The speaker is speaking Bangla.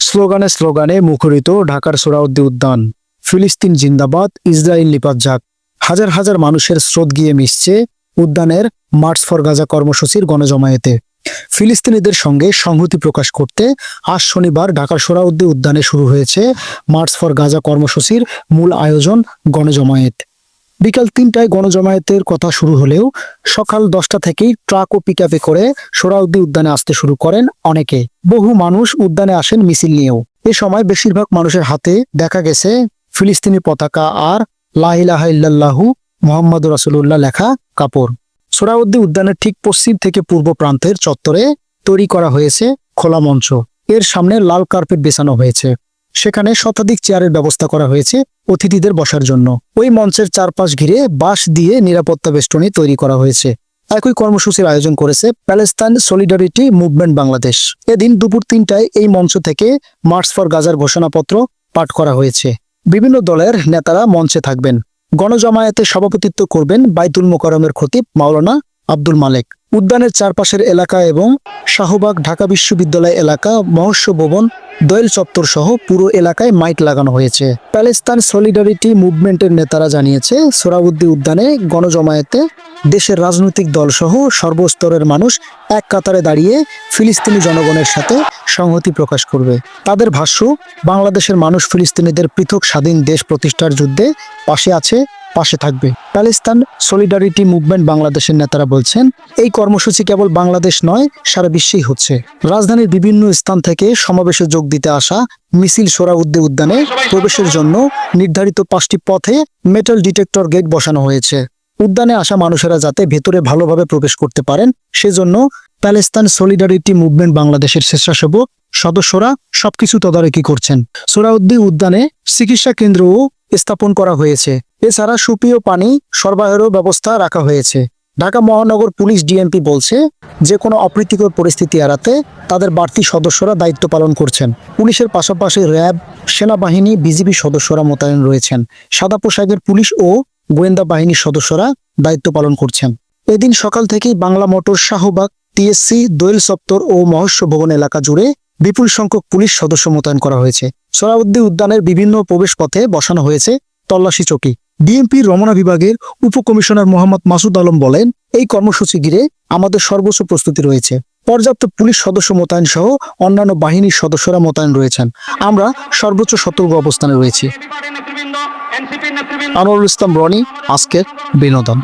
স্লোগানে স্লোগানে মুখরিত ঢাকার সোহরাওয়ার্দী উদ্যান। ফিলিস্তিন জিন্দাবাদ, ইসরায়েল নিপাত যাক। হাজার হাজার মানুষের স্রোত গিয়ে মিশছে উদ্যানের মার্চ ফর গাজা কর্মসূচির গণজমায়েতে। ফিলিস্তিনিদের সঙ্গে সংহতি প্রকাশ করতে আজ শনিবার ঢাকার সোহরাওয়ার্দী উদ্যানে শুরু হয়েছে মার্চ ফর গাজা কর্মসূচির মূল আয়োজন গণজমায়েত। বিকাল তিনটায় গণজমায়েতের কথা শুরু হলেও সকাল দশটা থেকেই ট্রাক ও পিকআপে করে সোহরাওয়ার্দী উদ্যানে আসতে শুরু করেন অনেকে। বহু মানুষ উদ্যানে আসেন মিছিল নিয়েও। এ সময় বেশিরভাগ মানুষের হাতে দেখা গেছে ফিলিস্তিনি পতাকা আর লাহিলাহা ইল্লাল্লাহু মোহাম্মদ রাসুল্লাহ লেখা কাপড়। সোহরাওয়ার্দী উদ্যানের ঠিক পশ্চিম থেকে পূর্ব প্রান্তের চত্বরে তৈরি করা হয়েছে খোলা মঞ্চ। এর সামনে লাল কার্পেট বেছানো হয়েছে। সেখানে শতাধিক চেয়ারের ব্যবস্থা করা হয়েছে অতিথিদের বসার জন্য। ওই মঞ্চের চারপাশ ঘিরে বাঁশ দিয়ে নিরাপত্তা বেষ্টনী তৈরি করা হয়েছে। একই কর্মসূচির আয়োজন করেছে প্যালেস্তাইন সলিডারিটি মুভমেন্ট বাংলাদেশ। এদিন দুপুর তিনটায় এই মঞ্চ থেকে মার্চ ফর গাজার ঘোষণাপত্র পাঠ করা হয়েছে। বিভিন্ন দলের নেতারা মঞ্চে থাকবেন। গণজমায়েতে সভাপতিত্ব করবেন বাইতুল মোকারমের খতিব মাওলানা আব্দুল মালেক। উদ্যানের চারপাশের এলাকা এবং শাহবাগ ঢাকা বিশ্ববিদ্যালয় এলাকা মহস্য ভবন দোয়েল চত্বর সহ পুরো এলাকায় মাইক লাগানো হয়েছে। প্যালেস্তান সলিডারিটি মুভমেন্টের নেতারা জানিয়েছে সোরাউদ্দি উদ্যানে গণজমায়েতে দেশের রাজনৈতিক দল সহ সর্বস্তরের মানুষ এক কাতারে দাঁড়িয়ে ফিলিস্তিনি জনগণের সাথে সংহতি প্রকাশ করবে। তাদের ভাষ্য, বাংলাদেশের মানুষ ফিলিস্তিনিদের পৃথক স্বাধীন দেশ প্রতিষ্ঠার যুদ্ধে পাশে আছে পাশে থাকবে। প্যালেস্তান সলিডারিটি মুভমেন্ট বাংলাদেশের নেতারা বলছেন, এই কর্মসূচি কেবল বাংলাদেশ নয়, সারা বিশ্বেই হচ্ছে। রাজধানীর বিভিন্ন স্থান থেকে সমাবেশে যোগ দিতে আসা মিছিল সোরাউদ্দি উদ্যানে প্রবেশের জন্য নির্ধারিত পাঁচটি পথে মেটাল ডিটেক্টর গেট বসানো হয়েছে। উদ্যানে আসা মানুষেরা যাতে ভেতরে ভালোভাবে প্রবেশ করতে পারেন, সেজন্য প্যালেস্তান সলিডারিটি মুভমেন্ট বাংলাদেশের স্বেচ্ছাসেবক সদস্যরা সবকিছু তদারকি করছেন। সোরাউদ্দি উদ্যানে চিকিৎসা কেন্দ্রও স্থাপন করা হয়েছে। এছাড়া সুপেয় পানি সরবরাহেরও ব্যবস্থা রাখা হয়েছে। ঢাকা মহানগর পুলিশ ডিএমপি বলছে, যে কোনো অপ্রীতিকর পরিস্থিতি এড়াতে তাদের বাড়তি সদস্যরা দায়িত্ব পালন করছেন। পুলিশের পাশাপাশি র্যাব, সেনাবাহিনী, বিজিবি সদস্যরা মোতায়েন রয়েছেন। সাদা পোশাকের পুলিশ ও গোয়েন্দা বাহিনীর সদস্যরা দায়িত্ব পালন করছেন। এদিন সকাল থেকেই বাংলা মোটর শাহবাগ, টিএসসি, দোয়েল সপ্তর ও মহস্য ভবন এলাকা জুড়ে বিপুল সংখ্যক পুলিশ সদস্য মোতায়েন করা হয়েছে। সোহরাউদ্দি উদ্যানের বিভিন্ন প্রবেশ পথে বসানো হয়েছে তল্লাশি চকি। ডিএমপি রমনা বিভাগের উপকমিশনার মোহাম্মদ মাসুদ আলম বলেন এই কর্মসূচি ঘিরে আমাদের সর্বোচ্চ প্রস্তুতি রয়েছে। পর্যাপ্ত পুলিশ সদস্য মোতায়েন সহ অন্যান্য বাহিনীর সদস্যরা মোতায়েন রয়েছেন। আমরা সর্বোচ্চ সতর্ক অবস্থানে রয়েছি। আনোয়ারুল ইসলাম রনি আজকের বিনোদন।